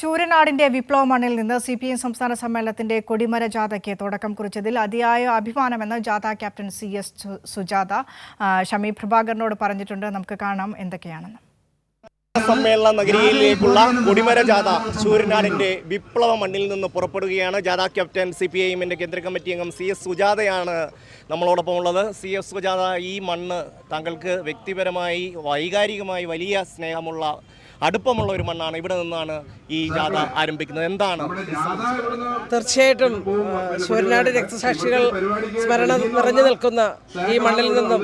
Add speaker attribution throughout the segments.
Speaker 1: ശൂരനാടിന്റെ വിപ്ലവ മണ്ണിൽ നിന്ന് സി പി എം സംസ്ഥാന സമ്മേളനത്തിന്റെ കൊടിമര ജാഥയ്ക്ക് തുടക്കം കുറിച്ചതിൽ അതിയായ അഭിമാനമെന്ന് ജാഥ captain C S Sujatha Shammi പ്രഭാകരനോട് പറഞ്ഞിട്ടുണ്ട്. നമുക്ക് കാണാം എന്തൊക്കെയാണെന്ന്.
Speaker 2: സമ്മേളന നഗരിയിലേക്കുള്ള കൊടിമര ജാഥ സൂര്യനാടിന്റെ വിപ്ലവ മണ്ണിൽ നിന്ന് പുറപ്പെടുകയാണ്. ജാഥ ക്യാപ്റ്റൻ സി പി ഐ എമ്മിന്റെ കേന്ദ്ര കമ്മിറ്റി അംഗം സി എസ് സുജാതയാണ് നമ്മളോടൊപ്പം ഉള്ളത്. സി എസ് സുജാത ഈ മണ്ണ് താങ്കൾക്ക് വ്യക്തിപരമായി വൈകാരികമായി വലിയ സ്നേഹമുള്ള അടുപ്പമുള്ള ഒരു മണ്ണാണ്. ഇവിടെ നിന്നാണ് ഈ ജാഥ ആരംഭിക്കുന്നത്. എന്താണ്?
Speaker 3: തീർച്ചയായിട്ടും ശൂരനാട് രക്തസാക്ഷികൾ സ്മരണ നിറഞ്ഞു നിൽക്കുന്ന ഈ മണ്ണിൽ നിന്നും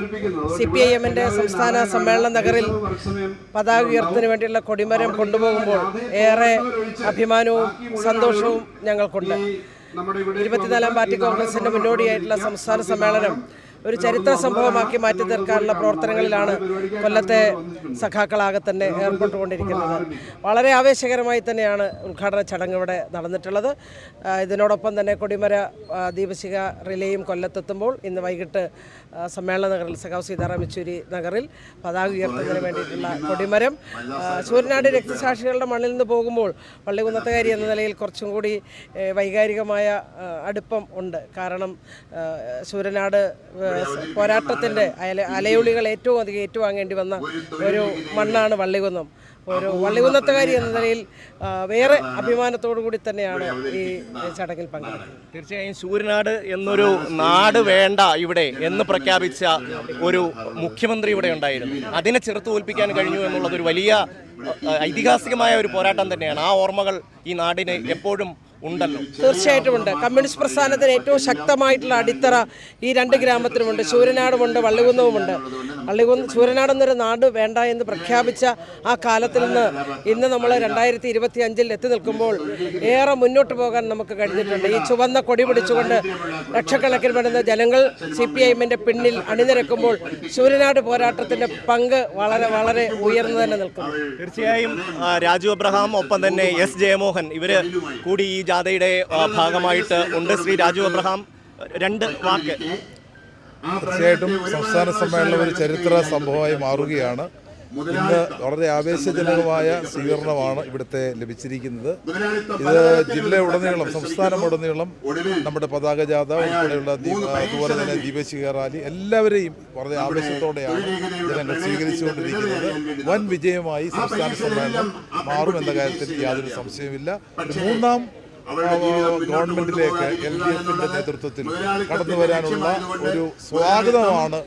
Speaker 3: സി പി ഐ എമ്മിന്റെ സംസ്ഥാന സമ്മേളന നഗറിൽ പതാക ഉയർത്തിന് വേണ്ടിയുള്ള കൊടിമരം കൊണ്ടുപോകുമ്പോൾ ഏറെ അഭിമാനവും സന്തോഷവും ഞങ്ങൾക്കുണ്ട്. ഇരുപത്തിനാലാം പാർട്ടി കോൺഗ്രസിന്റെ മുന്നോടിയായിട്ടുള്ള സംസ്ഥാന സമ്മേളനം ഒരു ചരിത്ര സംഭവമാക്കി മാറ്റി തീർക്കാനുള്ള പ്രവർത്തനങ്ങളിലാണ് കൊല്ലത്തെ സഖാക്കളാകെ തന്നെ ഏർപ്പെട്ടുകൊണ്ടിരിക്കുന്നത്. വളരെ ആവേശകരമായി തന്നെയാണ് ഉദ്ഘാടന ചടങ്ങ് ഇവിടെ നടന്നിട്ടുള്ളത്. ഇതിനോടൊപ്പം തന്നെ കൊടിമര ദീപശിക റിലേയും കൊല്ലത്തെത്തുമ്പോൾ ഇന്ന് വൈകിട്ട് സമ്മേളന നഗറിൽ സഖാവ് സീതാറാം യെച്ചൂരി നഗറിൽ പതാക ഉയർത്തുന്നതിന് വേണ്ടിയിട്ടുള്ള കൊടിമരം. സൂര്യനാട് രക്തസാക്ഷികളുടെ മണ്ണിൽ നിന്ന് പോകുമ്പോൾ പള്ളികുന്നത്തുകാരി എന്ന നിലയിൽ കുറച്ചും കൂടി വൈകാരികമായ അടുപ്പം ഉണ്ട്. കാരണം സൂര്യനാട് പോരാട്ടത്തിന്റെ അല അലയുളികൾ ഏറ്റവും അധികം ഏറ്റുവാങ്ങേണ്ടി വന്ന ഒരു മണ്ണാണ് വള്ളികുന്നം. ഒരു വള്ളികുന്നത്തുകാരി എന്ന നിലയിൽ വേറെ അഭിമാനത്തോടു കൂടി തന്നെയാണ് ഈ ചടങ്ങിൽ പങ്കെടുക്കുന്നത്.
Speaker 2: തീർച്ചയായും സൂര്യനാട് എന്നൊരു നാട് വേണ്ട ഇവിടെ എന്ന് പ്രഖ്യാപിച്ച ഒരു മുഖ്യമന്ത്രി ഇവിടെ ഉണ്ടായിരുന്നു. അതിനെ ചെറുത്തു തോൽപ്പിക്കാൻ കഴിഞ്ഞു എന്നുള്ളത് ഒരു വലിയ ഐതിഹാസികമായ ഒരു പോരാട്ടം തന്നെയാണ്. ആ ഓർമ്മകൾ ഈ നാടിനെ എപ്പോഴും ഉണ്ടല്ലോ.
Speaker 3: തീർച്ചയായിട്ടും ഉണ്ട്. കമ്മ്യൂണിസ്റ്റ് പ്രസ്ഥാനത്തിന് ഏറ്റവും ശക്തമായിട്ടുള്ള അടിത്തറ ഈ രണ്ട് ഗ്രാമത്തിനുമുണ്ട് ശൂരനാടുമുണ്ട് വള്ളികുന്നവുമുണ്ട് വള്ളികുന്ന് ശൂരനാട് എന്നൊരു നാട് വേണ്ട എന്ന് പ്രഖ്യാപിച്ച ആ കാലത്തിൽ നിന്ന് ഇന്ന് നമ്മൾ രണ്ടായിരത്തി ഇരുപത്തി അഞ്ചിൽ എത്തി നിൽക്കുമ്പോൾ ഏറെ മുന്നോട്ട് പോകാൻ നമുക്ക് കഴിഞ്ഞിട്ടുണ്ട്. ഈ ചുവന്ന കൊടി പിടിച്ചുകൊണ്ട് ലക്ഷക്കണക്കിന് വരുന്ന ജനങ്ങൾ സി പി ഐഎമ്മിന്റെ പിന്നിൽ അണിനിരക്കുമ്പോൾ ശൂരനാട് പോരാട്ടത്തിന്റെ പങ്ക് വളരെ വളരെ ഉയർന്നു തന്നെ നിൽക്കുന്നു.
Speaker 2: തീർച്ചയായും രാജു അബ്രഹാം ഒപ്പം തന്നെ എസ് ജയമോഹൻ ഇവർ കൂടി ഈ ജാഥയുടെ ഭാഗമായിട്ട് ഉണ്ട്. ശ്രീ രാജു അബ്രഹാം രണ്ട് വാക്ക്.
Speaker 4: തീർച്ചയായിട്ടും സംസ്ഥാന സമ്മേളനം ഒരു ചരിത്ര സംഭവമായി മാറുകയാണ്. ഇന്ന് വളരെ ആവേശജനകമായ സ്വീകരണമാണ് ഇവിടുത്തെ ലഭിച്ചിരിക്കുന്നത്. ഇത് ജില്ലയുടനീളം സംസ്ഥാനം ഉടനീളം നമ്മുടെ പതാക ജാഥ ഉൾപ്പെടെയുള്ള അതുപോലെ തന്നെ ദീപശിഖ റാലി എല്ലാവരെയും വളരെ ആവേശത്തോടെയാണ് ജനങ്ങൾ സ്വീകരിച്ചുകൊണ്ടിരിക്കുന്നത്. വൻ വിജയമായി സംസ്ഥാന സമ്മേളനം മാറുമെന്ന കാര്യത്തിൽ യാതൊരു സംശയമില്ല മൂന്നാം ഗവൺമെന്റിലേക്ക് എൽ ഡി എഫിന്റെ നേതൃത്വത്തിൽ കടന്നു വരാനുള്ള ഒരു സ്വാഗതമാണ്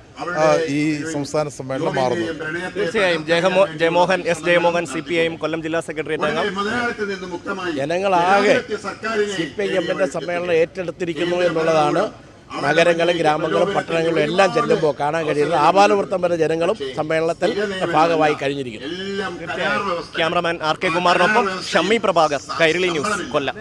Speaker 4: ഈ സംസ്ഥാന സമ്മേളനം മാറുന്നത്.
Speaker 2: തീർച്ചയായും. ജയമോ Jayamohan S. Jayamohan C P I M Kollam ജില്ലാ സെക്രട്ടേറിയറ്റ് അംഗം
Speaker 5: ജനങ്ങളാകെ സി പി ഐ എമ്മിന്റെ സമ്മേളനം ഏറ്റെടുത്തിരിക്കുന്നു എന്നുള്ളതാണ് നഗരങ്ങളും ഗ്രാമങ്ങളും പട്ടണങ്ങളും എല്ലാം ചെല്ലുമ്പോൾ കാണാൻ കഴിയുന്നത് ആപാലവൃത്തം വരെ ജനങ്ങളും സമ്മേളനത്തിൽ ഭാഗമായി കഴിഞ്ഞിരിക്കുന്നു.
Speaker 2: ക്യാമറമാൻ ആർ കെ കുമാറിനൊപ്പം ഷമ്മി പ്രഭാകർ കൈരളി ന്യൂസ് കൊല്ലം.